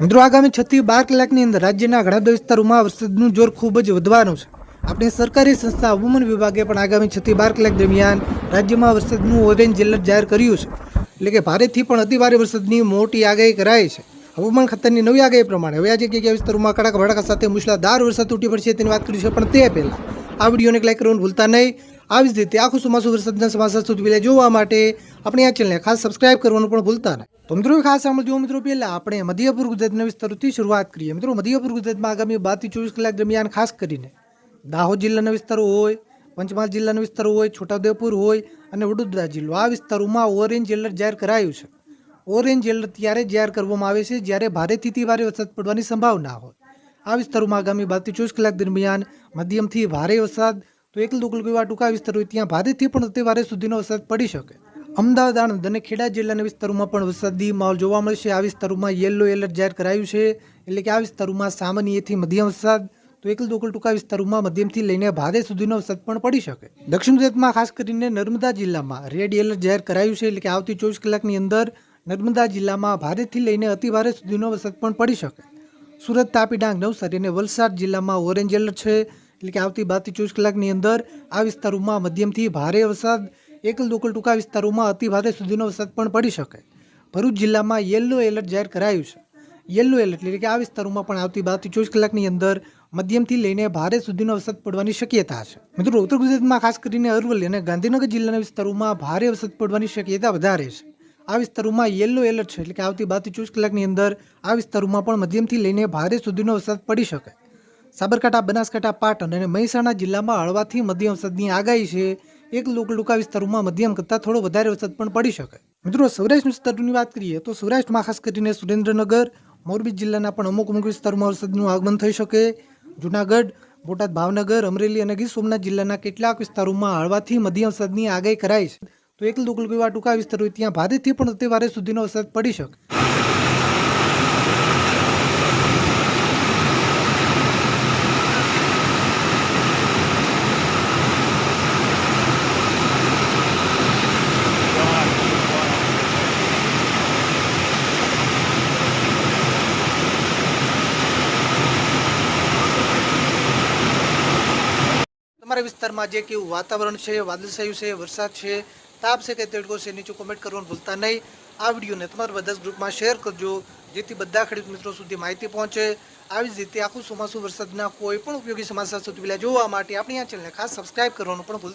મિત્રો, આગામી છ થી બાર કલાકની અંદર રાજ્યના ઘણા વિસ્તારોમાં વરસાદનું જોર ખૂબ જ વધવાનું છે. આપણી સરકારી સંસ્થા હવામાન વિભાગે પણ આગામી છ થી બાર કલાક દરમિયાન રાજ્યમાં વરસાદનું ઓરેન્જ એલર્ટ જાહેર કર્યું છે. એટલે કે ભારેથી પણ અતિભારે વરસાદની મોટી આગાહી કરાઈ છે. હવામાન ખાતાની નવી આગાહી પ્રમાણે હવે આજે કયા વિસ્તારોમાં કડક ભડાકા સાથે મુશળાધાર વરસાદ તૂટી પડશે તેની વાત કરીશું પણ તે પહેલાં આ વિડીયોને લાઈક કરવાનું ભૂલતા નહીં. આવી જ રીતે આખું ચોમાસું વરસાદના સમાચાર સુધી પહેલાં જોવા માટે આપણે આ ચેનલને ખાસ સબસ્ક્રાઇબ કરવાનું પણ ભૂલતા નહીં. તો મિત્રો ખાસ સાંભળજો મિત્રો, પહેલાં આપણે મધ્યપૂર્વ ગુજરાતના વિસ્તારોથી શરૂઆત કરીએ. મિત્રો મધ્યપૂર્વ ગુજરાતમાં આગામી બારથી ચોવીસ કલાક દરમિયાન ખાસ કરીને દાહોદ જિલ્લાના વિસ્તારો હોય, પંચમહાલ જિલ્લાના વિસ્તારો હોય, છોટાઉદેપુર હોય અને વડોદરા જિલ્લો. આ વિસ્તારોમાં ઓરેન્જ એલર્ટ જાહેર કરાયું છે. ઓરેન્જ એલર્ટ ત્યારે જાહેર કરવામાં આવે છે જ્યારે ભારેથી ભારે વરસાદ પડવાની સંભાવના હોય. આ વિસ્તારોમાં આગામી બારથી ચોવીસ કલાક દરમિયાન મધ્યમથી ભારે વરસાદ તો એક એવા ટૂંકા વિસ્તારો ત્યાં ભારેથી પણ ભારે સુધીનો વરસાદ પડી શકે. અમદાવાદ, આણંદ અને ખેડા જિલ્લાના વિસ્તારોમાં પણ વરસાદી માહોલ જોવા મળશે આ વિસ્તારોમાં યલો એલર્ટ જાહેર કરાયું છે. એટલે કે આ વિસ્તારોમાં સામાન્યથી મધ્યમ વરસાદ. તો એકલ દોકલ ટૂંકા વિસ્તારોમાં મધ્યમથી લઈને ભારે સુધીનો વરસાદ પણ પડી શકે. દક્ષિણ ગુજરાતમાં ખાસ કરીને નર્મદા જિલ્લામાં રેડ એલર્ટ જાહેર કરાયું છે. એટલે કે આવતી ચોવીસ કલાકની અંદર નર્મદા જિલ્લામાં ભારેથી લઈને અતિભારે સુધીનો વરસાદ પણ પડી શકે. સુરત, તાપી, ડાંગ, નવસારી અને વલસાડ જિલ્લામાં ઓરેન્જ એલર્ટ છે. એટલે કે આવતી બારથી ચોવીસ કલાકની અંદર આ વિસ્તારોમાં મધ્યમથી ભારે વરસાદ, એકલ દોકલ ટૂંકા વિસ્તારોમાં અતિ ભારે સુધીનો વરસાદ પણ પડી શકે. ભરૂચ જિલ્લામાં યલો એલર્ટ જાહેર કરાયું છે. યલો એલર્ટ એટલે કે આ વિસ્તારોમાં પણ આવતી બારથી ચોવીસ કલાકની અંદર મધ્યમથી લઈને ભારે સુધીનો વરસાદ પડવાની શક્યતા છે. મિત્રો, ઉત્તર ગુજરાતમાં ખાસ કરીને અરવલ્લી અને ગાંધીનગર જિલ્લાના વિસ્તારોમાં ભારે વરસાદ પડવાની શક્યતા વધારે છે. આ વિસ્તારોમાં યલો એલર્ટ છે એટલે કે આવતી બારથી ચોવીસ કલાકની અંદર આ વિસ્તારોમાં પણ મધ્યમથી લઈને ભારે સુધીનો વરસાદ પડી શકે. સાબરકાંઠા, બનાસકાંઠા, પાટણ અને મહેસાણા જિલ્લામાં હળવાથી મધ્યમ વરસાદની આગાહી છે. એક લોકલ ટૂંકા વિસ્તારોમાં મધ્યમ કરતાં થોડો વધારે વરસાદ પણ પડી શકે. મિત્રો, સૌરાષ્ટ્ર વિસ્તારોની વાત કરીએ તો સૌરાષ્ટ્રમાં ખાસ કરીને સુરેન્દ્રનગર, મોરબી જિલ્લાના પણ અમુક અમુક વિસ્તારોમાં વરસાદનું આગમન થઈ શકે. જુનાગઢ, બોટાદ, ભાવનગર, અમરેલી અને ગીર સોમનાથ જિલ્લાના કેટલાક વિસ્તારોમાં હળવાથી મધ્યમ વરસાદની આગાહી કરાઈ છે. તો એક લોકલ એવા ટૂંકા વિસ્તારો, ત્યાં ભારેથી પણ અતિ ભારે સુધીનો વરસાદ પડી શકે. તમારા વિસ્તારમાં જે કેવું વાતાવરણ છે, વાદળછાયું છે, વરસાદ છે, તાપ છે કે તેડકો છે, નીચે કોમેન્ટ કરવાનું ભૂલતા નહીં. આ વિડીયોને તમારા બધા જ ગ્રુપમાં શેર કરજો, જેથી બધા ખેડૂત મિત્રો સુધી માહિતી પહોંચે. આવી જ રીતે આખું ચોમાસું વરસાદના કોઈ પણ ઉપયોગી સમાચાર સુધી પહેલાં જોવા માટે આપણી આ ચેનલને ખાસ સબસ્ક્રાઇબ કરવાનું પણ ભૂલતા